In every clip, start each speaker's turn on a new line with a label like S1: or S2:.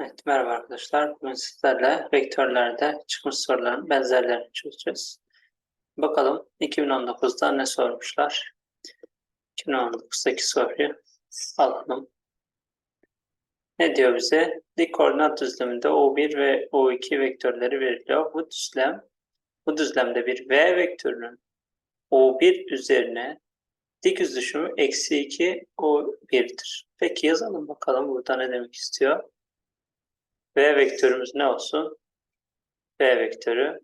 S1: Evet, merhaba arkadaşlar. Bugün sizlerle vektörlerde çıkmış soruların benzerlerini çözeceğiz. Bakalım 2019'da ne sormuşlar? 2019'daki soruyu alalım. Ne diyor bize? Dik koordinat düzleminde O1 ve O2 vektörleri veriliyor. Bu düzlem, bu düzlemde bir V vektörünün O1 üzerine dik yüz düşümü eksi 2 O1'dir. Peki yazalım bakalım burada ne demek istiyor? V vektörümüz ne olsun? V vektörü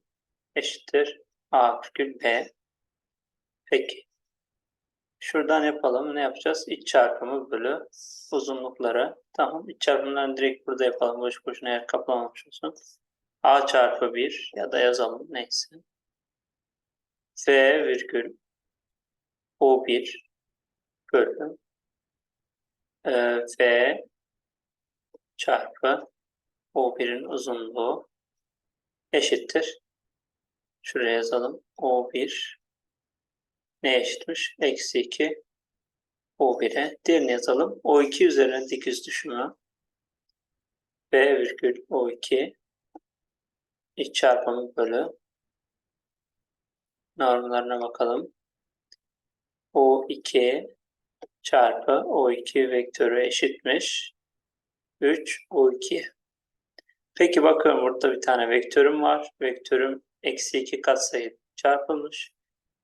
S1: eşittir A virgül B. Peki. Şuradan yapalım. Ne yapacağız? İç çarpımı bölü uzunlukları. Tamam. İç çarpımlarını direkt burada yapalım. Boş boşuna yer kaplamamış olsun. A çarpı 1 ya da yazalım. Neyse. V virgül O1 bölü e, V çarpı O1'in uzunluğu eşittir. Şuraya yazalım. O1 ne eşitmiş? Eksi 2 O1'e. Diğerini yazalım. O2 üzerine dik yüz düşümü. B virgül O2 iç çarpımı bölü normlarına bakalım. O2 çarpı O2 vektörü eşitmiş. 3 O2. Peki bakıyorum burada bir tane vektörüm var. Vektörüm eksi 2 katsayı çarpılmış.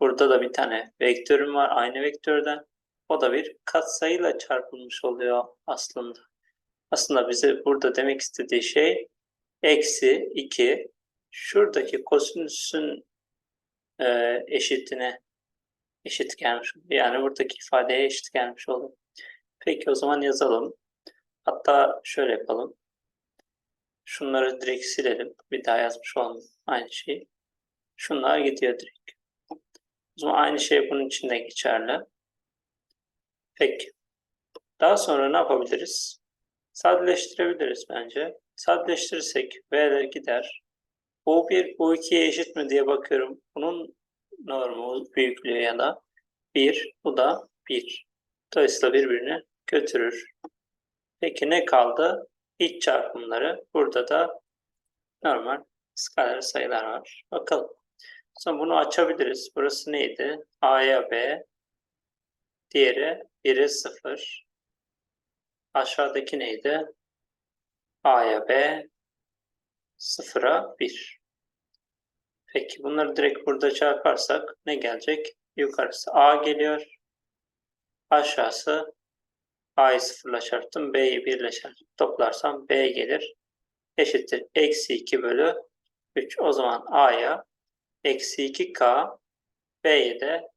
S1: Burada da bir tane vektörüm var aynı vektörden. O da bir katsayıyla çarpılmış oluyor aslında. Aslında bize burada demek istediği şey eksi 2 şuradaki kosinüsün e, eşitine eşit gelmiş. Yani buradaki ifadeye eşit gelmiş oluyor. Peki o zaman yazalım. Hatta şöyle yapalım. Şunları direkt silelim. Bir daha yazmış olalım aynı şeyi. Şunlar gidiyor direkt. O zaman aynı şey bunun içinde geçerli. Peki. Daha sonra ne yapabiliriz? Sadeleştirebiliriz bence. Sadeleştirirsek V'ler gider. O1, O2'ye eşit mi diye bakıyorum. Bunun normu, büyüklüğü ya da 1, bu da 1. Dolayısıyla birbirini götürür. Peki ne kaldı? İç çarpımları. Burada da normal skalar sayılar var. Bakalım. Sonra bunu açabiliriz. Burası neydi? A'ya B. Diğeri 1'e 0. Aşağıdaki neydi? A'ya B. 0'a 1. Peki bunları direkt burada çarparsak ne gelecek? Yukarısı A geliyor. Aşağısı A'yı sıfırla çarptım. B'yi 1 ile çarptım. Toplarsam B gelir. Eşittir. Eksi 2 bölü 3. O zaman A'ya eksi 2K B'ye de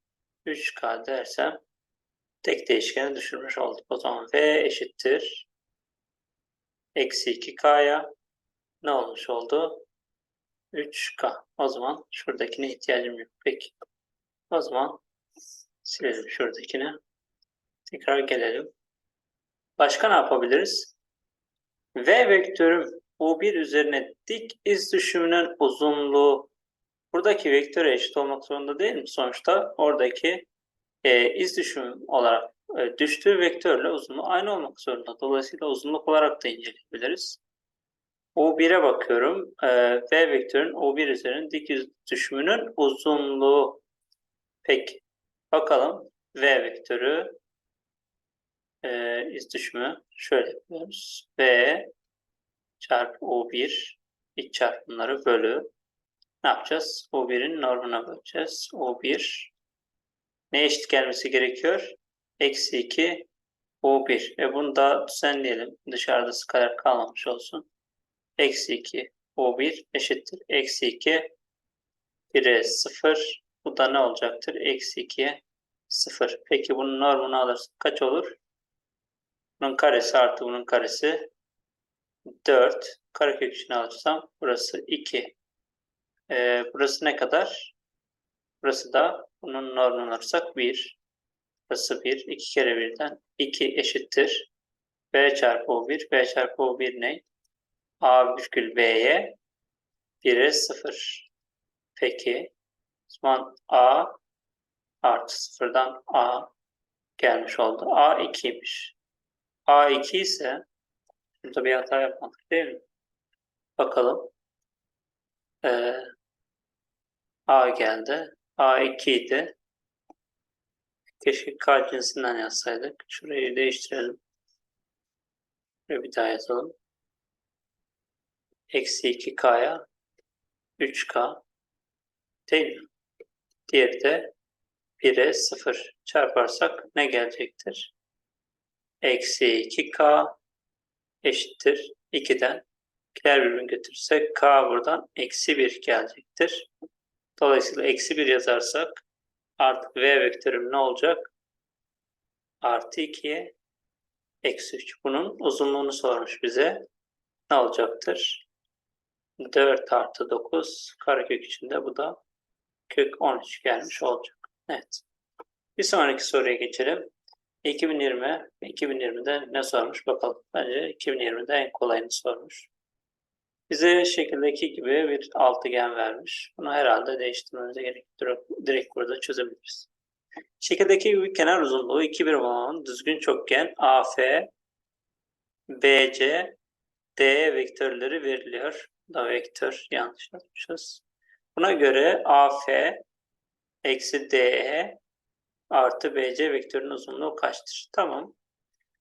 S1: 3K dersem tek değişkeni düşürmüş olduk. O zaman V eşittir. Eksi 2K'ya ne olmuş oldu? 3K. O zaman şuradakine ihtiyacım yok. Peki. O zaman silelim şuradakini. Tekrar gelelim. Başka ne yapabiliriz? V vektörüm U1 üzerine dik iz düşümünün uzunluğu buradaki vektöre eşit olmak zorunda değil mi? Sonuçta oradaki e, iz düşüm olarak e, düştüğü vektörle uzunluğu aynı olmak zorunda. Dolayısıyla uzunluk olarak da inceleyebiliriz. U1'e bakıyorum. E, v vektörün U1 üzerine dik iz düşümünün uzunluğu. Peki. Bakalım. V vektörü e, iz düşümü şöyle yapıyoruz. V çarpı U1 iç çarpımları bölü ne yapacağız? U1'in normuna böleceğiz. U1 ne eşit gelmesi gerekiyor? Eksi 2 U1. E bunu da düzenleyelim. Dışarıda skalar kalmamış olsun. Eksi 2 U1 eşittir. Eksi 2 1'e 0. Bu da ne olacaktır? Eksi 2'ye 0. Peki bunun normunu alırsak kaç olur? Bunun karesi artı bunun karesi 4. Karekök içine alırsam burası 2. Ee, burası ne kadar? Burası da bunun normunu alırsak 1. Burası 1. 2 kere 1'den 2 eşittir. B çarpı O1. B çarpı O1 ne? A virgül B'ye 1'e 0. Peki. O zaman A artı 0'dan A gelmiş oldu. A 2'ymiş. A2 ise Burada bir hata yapmadık değil mi? Bakalım. Ee, A geldi. A2 idi. Keşke K cinsinden yazsaydık. Şurayı değiştirelim. Şuraya bir daha yazalım. Eksi 2K'ya 3K değil mi? Diğeri de 1'e 0 çarparsak ne gelecektir? Eksi 2K eşittir 2'den. İkiler birbirini götürürsek K buradan eksi 1 gelecektir. Dolayısıyla eksi 1 yazarsak artık V vektörüm ne olacak? Artı 2'ye eksi 3. Bunun uzunluğunu sormuş bize. Ne olacaktır? 4 artı 9 karekök içinde bu da kök 13 gelmiş olacak. Evet. Bir sonraki soruya geçelim. 2020, 2020'de ne sormuş bakalım. Bence 2020'de en kolayını sormuş. Bize şekildeki gibi bir altıgen vermiş. Bunu herhalde değiştirmemize gerek yok. Direkt burada çözebiliriz. Şekildeki gibi kenar uzunluğu 2 birim olan düzgün çokgen AF, BC, D vektörleri veriliyor. Da vektör yanlış yapmışız. Buna göre AF eksi DE artı BC vektörün uzunluğu kaçtır? Tamam.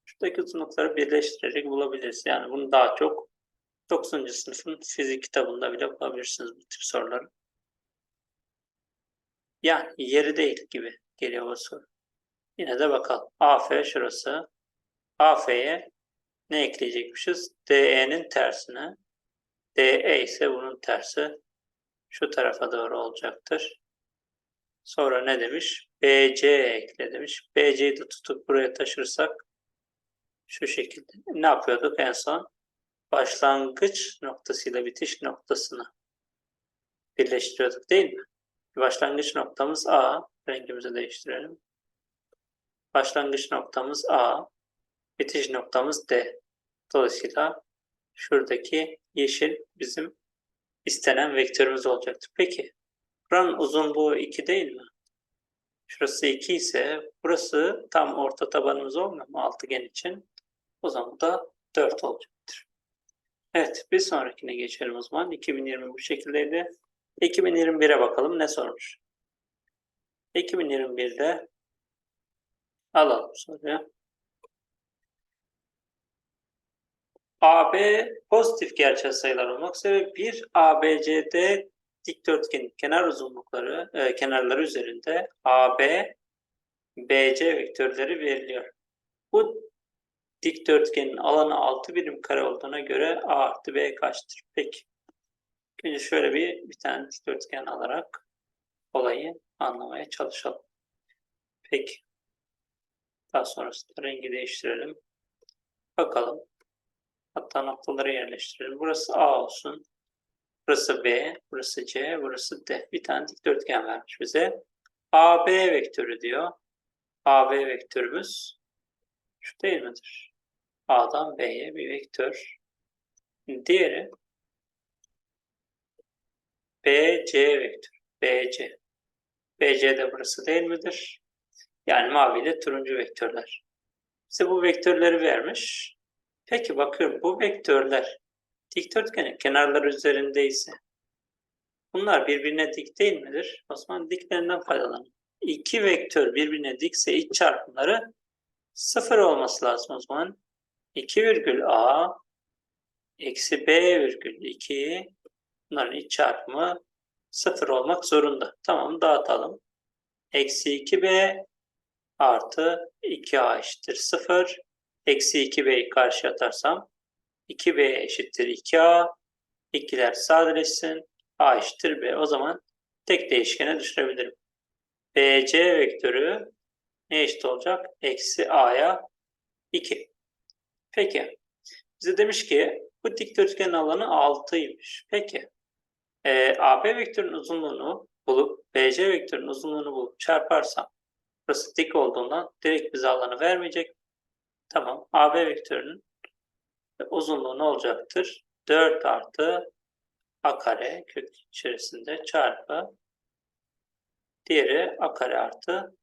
S1: Şuradaki uzunlukları birleştirerek bulabiliriz. Yani bunu daha çok 9. sınıfın fizik kitabında bile bulabilirsiniz bu tip soruları. Yani yeri değil gibi geliyor bu soru. Yine de bakalım. AF şurası. AF'ye ne ekleyecekmişiz? DE'nin tersine. DE ise bunun tersi şu tarafa doğru olacaktır. Sonra ne demiş? BC ekle demiş. BC'yi de tutup buraya taşırsak şu şekilde. Ne yapıyorduk en son? Başlangıç noktasıyla bitiş noktasını birleştiriyorduk değil mi? Başlangıç noktamız A. Rengimizi değiştirelim. Başlangıç noktamız A. Bitiş noktamız D. Dolayısıyla şuradaki yeşil bizim istenen vektörümüz olacaktır. Peki buranın uzunluğu 2 değil mi? Şurası 2 ise burası tam orta tabanımız olmuyor mu altıgen için? O zaman da 4 olacaktır. Evet bir sonrakine geçelim o zaman. 2020 bu şekildeydi. 2021'e bakalım ne sormuş. 2021'de alalım soruyu. AB pozitif gerçel sayılar olmak üzere bir ABCD dikdörtgenin kenar uzunlukları, e, kenarları üzerinde AB, BC vektörleri veriliyor. Bu dikdörtgenin alanı 6 birim kare olduğuna göre A artı B kaçtır? Peki. Önce şöyle bir, bir tane dikdörtgen alarak olayı anlamaya çalışalım. Peki. Daha sonrasında rengi değiştirelim. Bakalım. Hatta noktaları yerleştirelim. Burası A olsun. Burası B, burası C, burası D. Bir tane dikdörtgen vermiş bize. AB vektörü diyor. AB vektörümüz şu değil midir? A'dan B'ye bir vektör. Diğeri BC vektörü. BC. BC de burası değil midir? Yani mavi ile turuncu vektörler. Size bu vektörleri vermiş. Peki bakıyorum bu vektörler dikdörtgenin kenarları üzerindeyse bunlar birbirine dik değil midir? O zaman diklerinden faydalanın. İki vektör birbirine dikse iç çarpımları sıfır olması lazım o zaman. 2 virgül A eksi B virgül 2 bunların iç çarpımı sıfır olmak zorunda. Tamam dağıtalım. Eksi 2B artı 2A eşittir 0. Eksi 2B'yi karşı atarsam 2B eşittir 2A. İkiler sadeleşsin. A eşittir B. O zaman tek değişkene düşürebilirim. BC vektörü ne eşit olacak? Eksi A'ya 2. Peki. Bize demiş ki bu dikdörtgenin alanı 6'ymış. Peki. Ee, AB vektörün uzunluğunu bulup BC vektörün uzunluğunu bulup çarparsam burası dik olduğundan direkt bize alanı vermeyecek. Tamam. AB vektörünün uzunluğu ne olacaktır? 4 artı a kare kök içerisinde çarpı diğeri a kare artı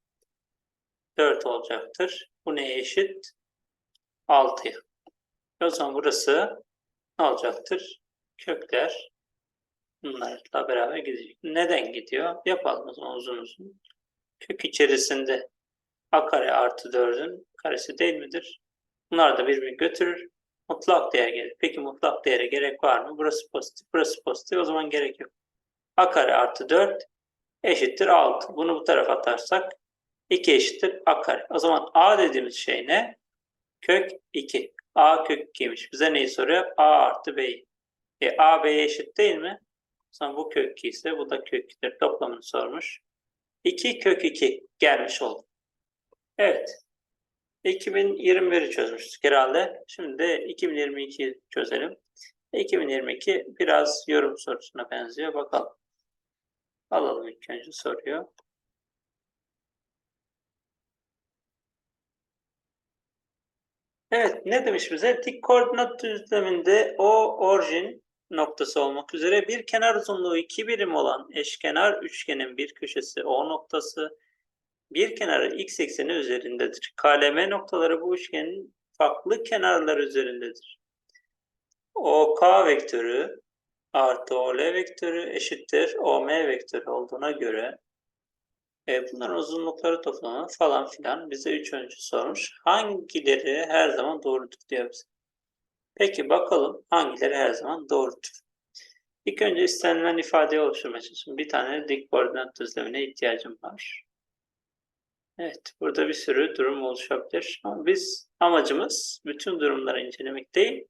S1: 4 olacaktır. Bu neye eşit? 6'ya. O zaman burası ne olacaktır? Kökler bunlarla beraber gidecek. Neden gidiyor? Yapalım o zaman uzun uzun. Kök içerisinde a kare artı 4'ün karesi değil midir? Bunlar da birbirini götürür. Mutlak değer gelir. Peki mutlak değere gerek var mı? Burası pozitif, burası pozitif. O zaman gerek yok. a kare artı 4 eşittir 6. Bunu bu tarafa atarsak 2 eşittir a kare. O zaman a dediğimiz şey ne? Kök 2. a kök 2'ymiş. Bize neyi soruyor? a artı b'yi. E, a b'ye eşit değil mi? O zaman bu kök 2 ise bu da kök 2'dir. Toplamını sormuş. 2 kök 2 gelmiş oldu. Evet. 2021'i çözmüştük herhalde. Şimdi de 2022'yi çözelim. 2022 biraz yorum sorusuna benziyor. Bakalım. Alalım ilk önce soruyu. Evet, ne demiş bize? Dik koordinat düzleminde O orijin noktası olmak üzere bir kenar uzunluğu 2 birim olan eşkenar üçgenin bir köşesi O noktası, bir kenarı x ekseni üzerindedir. KLM noktaları bu üçgenin farklı kenarları üzerindedir. OK vektörü artı OL vektörü eşittir OM vektörü olduğuna göre e, bunların uzunlukları toplamı falan filan bize üç öncü sormuş. Hangileri her zaman doğrudur diyor bize. Peki bakalım hangileri her zaman doğrudur. İlk önce istenilen ifadeyi oluşturmaya çalışıyorum. Bir tane dik koordinat düzlemine ihtiyacım var. Evet, burada bir sürü durum oluşabilir. Biz amacımız bütün durumları incelemek değil,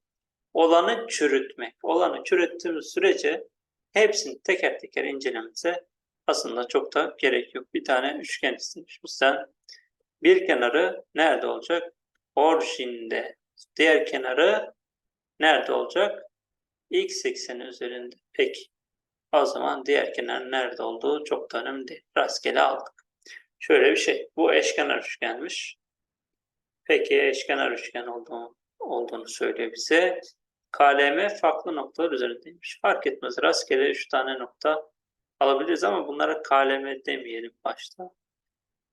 S1: olanı çürütmek. Olanı çürüttüğümüz sürece hepsini teker teker incelememize aslında çok da gerek yok. Bir tane üçgen istemiş. Bizden bir kenarı nerede olacak? Orijinde. Diğer kenarı nerede olacak? X ekseni üzerinde. Peki. O zaman diğer kenar nerede olduğu çok da önemli değil. Rastgele aldık. Şöyle bir şey. Bu eşkenar üçgenmiş. Peki eşkenar üçgen olduğunu, olduğunu söylüyor bize. KLM farklı noktalar üzerindeymiş. Fark etmez. Rastgele 3 tane nokta alabiliriz ama bunlara KLM demeyelim başta.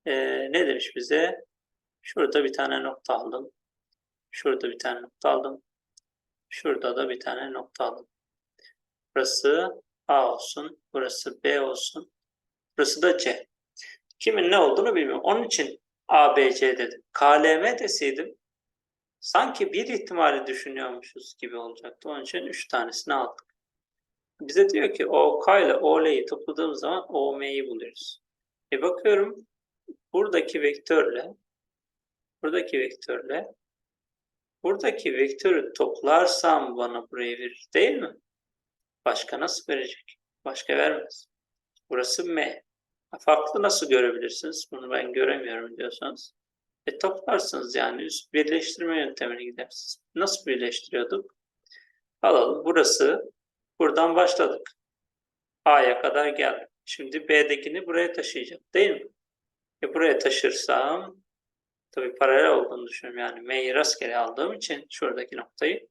S1: Ee, ne demiş bize? Şurada bir tane nokta aldım. Şurada bir tane nokta aldım. Şurada da bir tane nokta aldım. Burası A olsun. Burası B olsun. Burası da C. Kimin ne olduğunu bilmiyorum. Onun için A, B, C dedim. KLM deseydim sanki bir ihtimali düşünüyormuşuz gibi olacaktı. Onun için üç tanesini aldık. Bize diyor ki OK ile OL'yi topladığımız zaman OM'yi buluyoruz. E bakıyorum buradaki vektörle buradaki vektörle buradaki vektörü toplarsam bana burayı verir değil mi? Başka nasıl verecek? Başka vermez. Burası M. Farklı nasıl görebilirsiniz? Bunu ben göremiyorum diyorsanız. E toplarsınız yani birleştirme yöntemine gidersiniz. Nasıl birleştiriyorduk? Alalım. Burası buradan başladık. A'ya kadar geldik. Şimdi B'dekini buraya taşıyacağım. Değil mi? E buraya taşırsam tabi paralel olduğunu düşünüyorum. Yani M'yi rastgele aldığım için şuradaki noktayı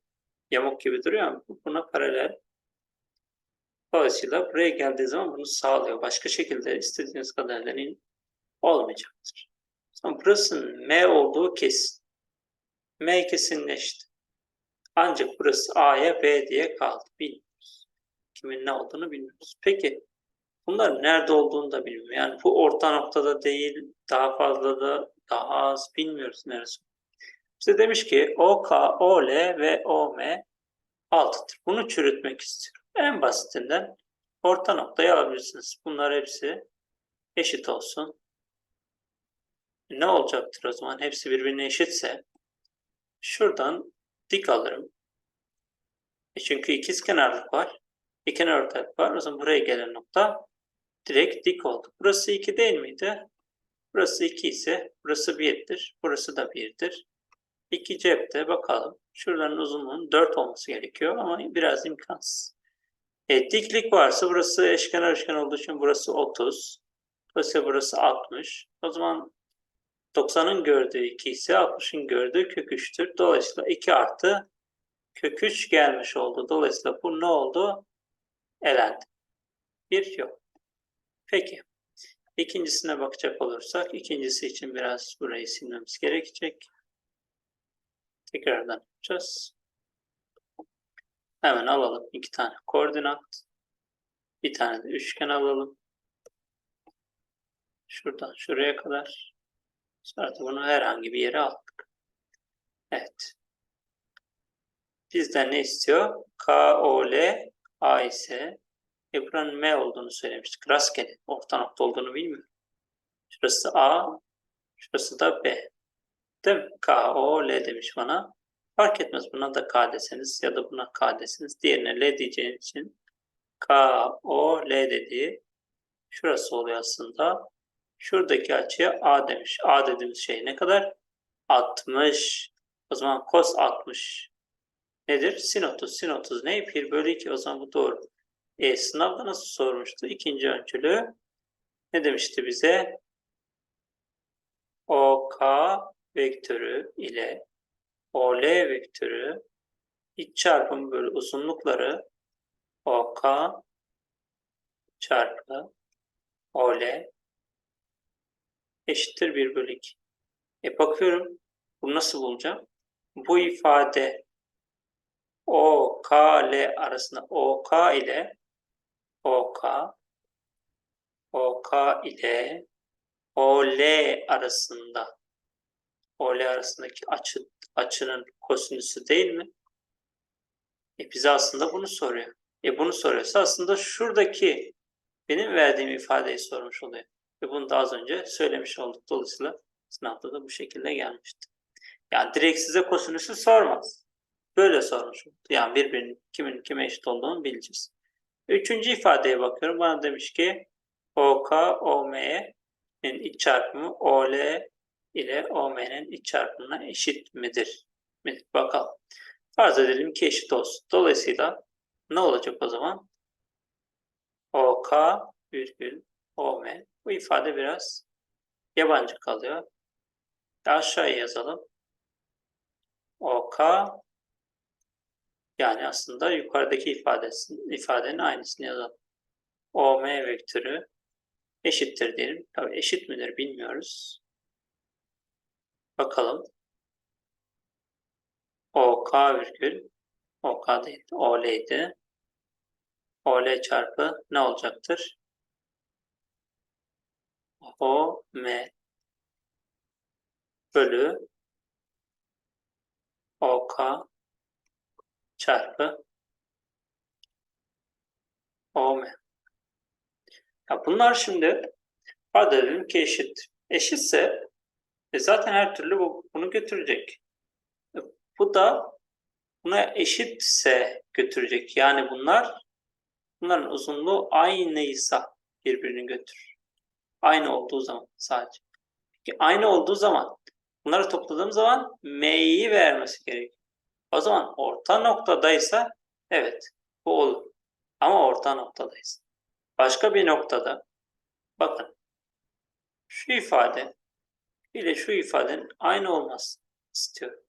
S1: yamuk gibi duruyor ama buna paralel. Dolayısıyla buraya geldiği zaman bunu sağlıyor. Başka şekilde istediğiniz kadar deneyin olmayacaktır. Sonra burasının M olduğu kesin. M kesinleşti. Ancak burası A'ya B diye kaldı. Bilmiyoruz. Kimin ne olduğunu bilmiyoruz. Peki bunlar nerede olduğunu da bilmiyorum. Yani bu orta noktada değil, daha fazla da daha az bilmiyoruz neresi. Bize demiş ki OK, OL ve OM 6'dır. Bunu çürütmek istiyorum. En basitinden orta noktayı alabilirsiniz. Bunlar hepsi eşit olsun. Ne olacaktır o zaman? Hepsi birbirine eşitse şuradan dik alırım. E çünkü ikiz kenarlık var. Bir kenar ortak var. O zaman buraya gelen nokta direkt dik oldu. Burası 2 değil miydi? Burası 2 ise burası 1'dir. Burası da 1'dir. 2 cepte bakalım. Şuraların uzunluğunun 4 olması gerekiyor ama biraz imkansız. E, diklik varsa burası eşkenar üçgen olduğu için burası 30. Dolayısıyla burası 60. O zaman 90'ın gördüğü 2 ise 60'ın gördüğü kök 3'tür. Dolayısıyla 2 artı kök 3 gelmiş oldu. Dolayısıyla bu ne oldu? Elendi. Bir yok. Peki. İkincisine bakacak olursak, ikincisi için biraz burayı silmemiz gerekecek. Tekrardan yapacağız. Hemen alalım iki tane koordinat. Bir tane de üçgen alalım. Şuradan şuraya kadar. Sonra da bunu herhangi bir yere aldık. Evet. Bizden ne istiyor? K, O, L, A ise e buranın M olduğunu söylemiştik. Rastgele. Orta nokta olduğunu bilmiyorum. Şurası A, şurası da B. Değil mi? K, O, L demiş bana. Fark etmez. Buna da K deseniz ya da buna K deseniz. Diğerine L diyeceğin için K, O, L dediği şurası oluyor aslında. Şuradaki açıya A demiş. A dediğimiz şey ne kadar? 60. O zaman cos 60 nedir? Sin 30. Sin 30 ne? 1 bölü 2. O zaman bu doğru. E, sınavda nasıl sormuştu? İkinci öncülü ne demişti bize? OK vektörü ile OL vektörü iç çarpımı bölü uzunlukları OK çarpı OL eşittir 1 bölü 2. E bakıyorum bunu nasıl bulacağım? Bu ifade OK L arasında OK ile OK OK ile OL arasında OL arasındaki açı açının kosinüsü değil mi? E bize aslında bunu soruyor. E bunu soruyorsa aslında şuradaki benim verdiğim ifadeyi sormuş oluyor. Ve bunu da az önce söylemiş olduk. Dolayısıyla sınavda da bu şekilde gelmişti. Yani direkt size kosinüsü sormaz. Böyle sormuş oldu. Yani birbirinin kimin kime eşit olduğunu bileceğiz. Üçüncü ifadeye bakıyorum. Bana demiş ki OK, OM'nin iç çarpımı OL ile OM'nin iç çarpımına eşit midir? Bakalım. Farz edelim ki eşit olsun. Dolayısıyla ne olacak o zaman? OK virgül OM. Bu ifade biraz yabancı kalıyor. Aşağıya yazalım. OK yani aslında yukarıdaki ifadesinin, ifadenin aynısını yazalım. OM vektörü eşittir diyelim. Tabii eşit midir bilmiyoruz. Bakalım. OK virgül OK değil, OL'ydi. OL çarpı ne olacaktır? OM bölü OK çarpı OM. Ya bunlar şimdi hadi edelim ki eşit. Eşitse e zaten her türlü bu, bunu götürecek. E, bu da buna eşitse götürecek. Yani bunlar bunların uzunluğu aynıysa birbirini götürür. Aynı olduğu zaman sadece. Peki aynı olduğu zaman bunları topladığım zaman m'yi vermesi gerekiyor. O zaman orta noktadaysa evet bu olur. Ama orta noktadayız. Başka bir noktada bakın şu ifade ile şu ifadenin aynı olması istiyor.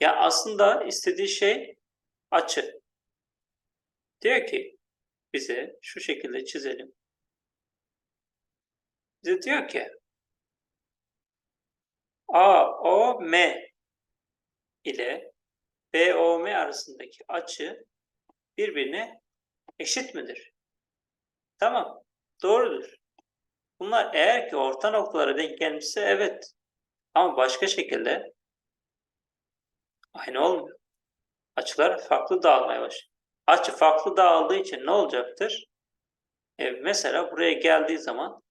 S1: Ya aslında istediği şey açı. Diyor ki bize şu şekilde çizelim. Bize diyor ki A, O, M ile BOM arasındaki açı birbirine eşit midir? Tamam, doğrudur. Bunlar eğer ki orta noktalara denk gelmişse evet. Ama başka şekilde aynı olmuyor. Açılar farklı dağılmaya başlıyor. Açı farklı dağıldığı için ne olacaktır? E, mesela buraya geldiği zaman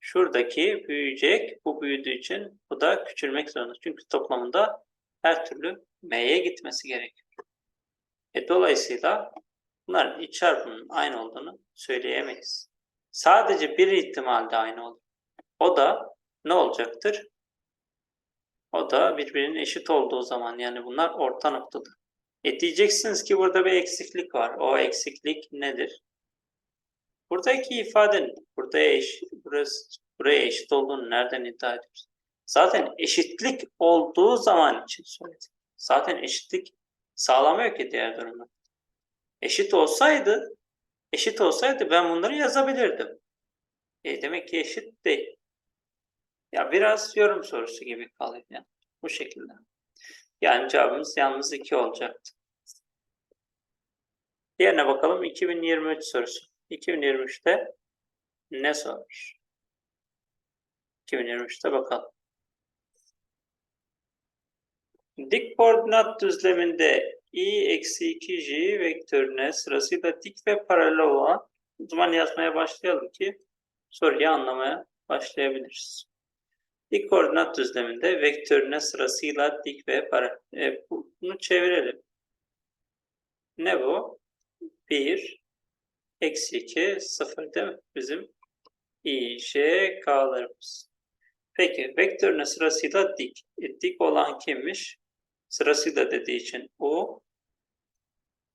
S1: şuradaki büyüyecek. Bu büyüdüğü için bu da küçülmek zorunda. Çünkü toplamında her türlü m'ye gitmesi gerekiyor. E, dolayısıyla bunların iç çarpımının aynı olduğunu söyleyemeyiz. Sadece bir ihtimalde aynı olur. O da ne olacaktır? O da birbirinin eşit olduğu zaman yani bunlar orta noktada. E diyeceksiniz ki burada bir eksiklik var. O eksiklik nedir? Buradaki ifadenin buraya eşit, burası, buraya eşit olduğunu nereden iddia ediyoruz? Zaten eşitlik olduğu zaman için söyledim. Zaten eşitlik sağlamıyor ki diğer durumda. Eşit olsaydı, eşit olsaydı ben bunları yazabilirdim. E demek ki eşit değil. Ya biraz yorum sorusu gibi kalıyor yani. Bu şekilde. Yani cevabımız yalnız 2 olacaktı. Diğerine bakalım 2023 sorusu. 2023'te ne sormuş? 2023'te bakalım. Dik koordinat düzleminde i eksi 2j vektörüne sırasıyla dik ve paralel olan o zaman yazmaya başlayalım ki soruyu anlamaya başlayabiliriz. Dik koordinat düzleminde vektörüne sırasıyla dik ve paralel. E, bunu çevirelim. Ne bu? 1, eksi 2, 0 değil mi? Bizim i, j, k'larımız. Peki vektörüne sırasıyla dik. E, dik olan kimmiş? Sırasıyla dediği için u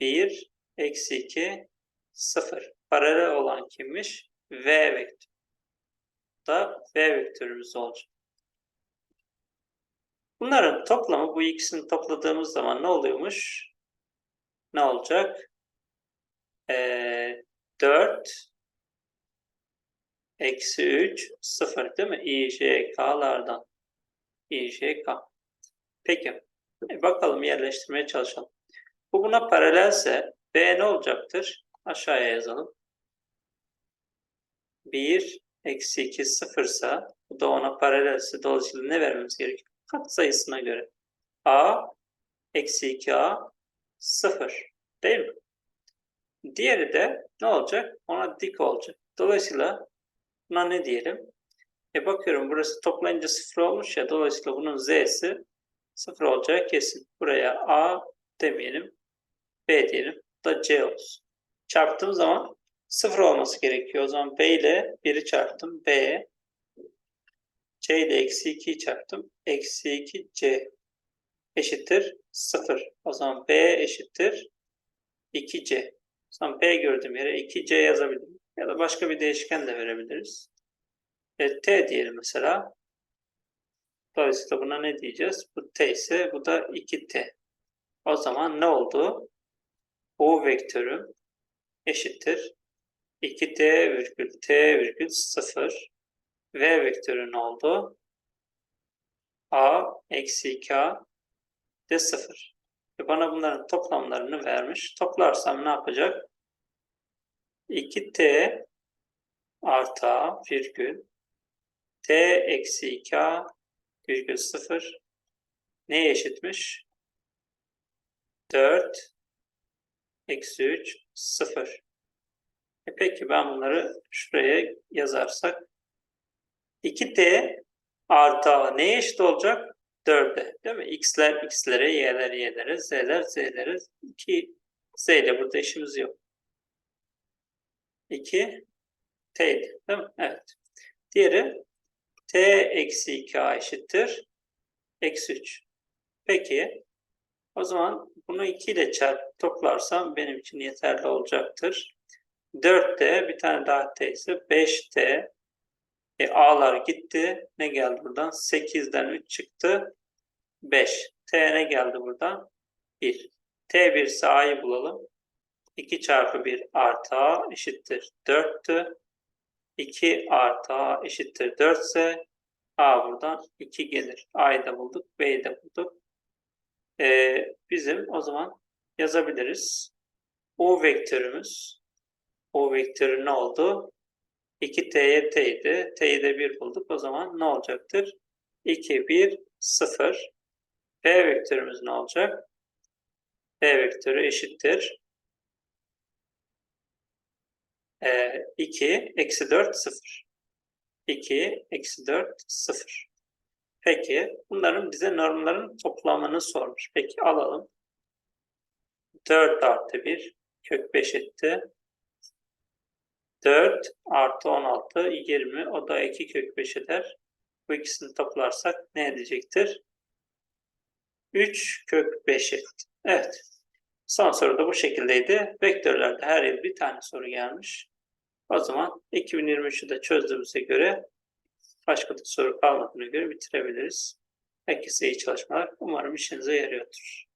S1: 1, eksi 2, 0. Paralel olan kimmiş? V vektörü. Da V vektörümüz olacak. Bunların toplamı bu ikisini topladığımız zaman ne oluyormuş? Ne olacak? Ee, 4 eksi 3 0 değil mi? i, j, k'lardan. i, j, k. Peki. E bakalım yerleştirmeye çalışalım. Bu buna paralelse b ne olacaktır? Aşağıya yazalım. 1 eksi 2 sıfırsa bu da ona paralelse dolayısıyla ne vermemiz gerekiyor? Kat sayısına göre. a eksi 2a 0 değil mi? Diğeri de ne olacak? Ona dik olacak. Dolayısıyla buna ne diyelim? E bakıyorum burası toplayınca 0 olmuş ya dolayısıyla bunun z'si 0 olacağı kesin. Buraya a demeyelim. B diyelim. Bu da c olsun. Çarptığım zaman 0 olması gerekiyor. O zaman b ile 1'i çarptım. b c ile eksi 2'yi çarptım. Eksi 2 c eşittir 0. O zaman b eşittir 2c. O zaman b gördüğüm yere 2c yazabilirim. Ya da başka bir değişken de verebiliriz. E, t diyelim mesela. Dolayısıyla buna ne diyeceğiz? Bu t ise bu da 2t. O zaman ne oldu? U vektörü eşittir 2t virgül t virgül 0 v vektörü ne oldu? a eksi 2a de 0. E bana bunların toplamlarını vermiş. Toplarsam ne yapacak? 2t artı a virgül t eksi 2a virgül 0 neye eşitmiş? 4 eksi 3 0. E peki ben bunları şuraya yazarsak 2t artı a neye eşit olacak? 4'e. Değil mi? x'ler x'lere, y'ler y'lere, z'ler z'lere. 2 z ile burada işimiz yok. 2 t'ydi. Değil mi? Evet. Diğeri t eksi 2a eşittir. Eksi 3. Peki. O zaman bunu 2 ile çarp toplarsam benim için yeterli olacaktır. 4t bir tane daha t ise 5t e, a'lar gitti. Ne geldi buradan? 8'den 3 çıktı. 5. T ne geldi buradan? 1. T1 ise a'yı bulalım. 2 çarpı 1 artı a eşittir 4'tü. 2 artı a eşittir 4 ise a buradan 2 gelir. a'yı da bulduk. b'yi de bulduk. Ee, bizim o zaman yazabiliriz. U vektörümüz U vektörü ne oldu? 2t'ye t'ydi. T'yi de 1 bulduk. O zaman ne olacaktır? 2, 1, 0. P vektörümüz ne olacak? P vektörü eşittir. Ee, 2, eksi 4, 0. 2, eksi 4, 0. Peki, bunların bize normların toplamını sormuş. Peki, alalım. 4 artı 1, kök 5 etti. 4 artı 16, 20. O da 2 kök 5 eder. Bu ikisini toplarsak ne edecektir? 3 kök 5 etti. Evet. Son soru da bu şekildeydi. Vektörlerde her yıl bir tane soru gelmiş. O zaman 2023'ü de çözdüğümüze göre başka da soru kalmadığına göre bitirebiliriz. Herkese iyi çalışmalar. Umarım işinize yarıyordur.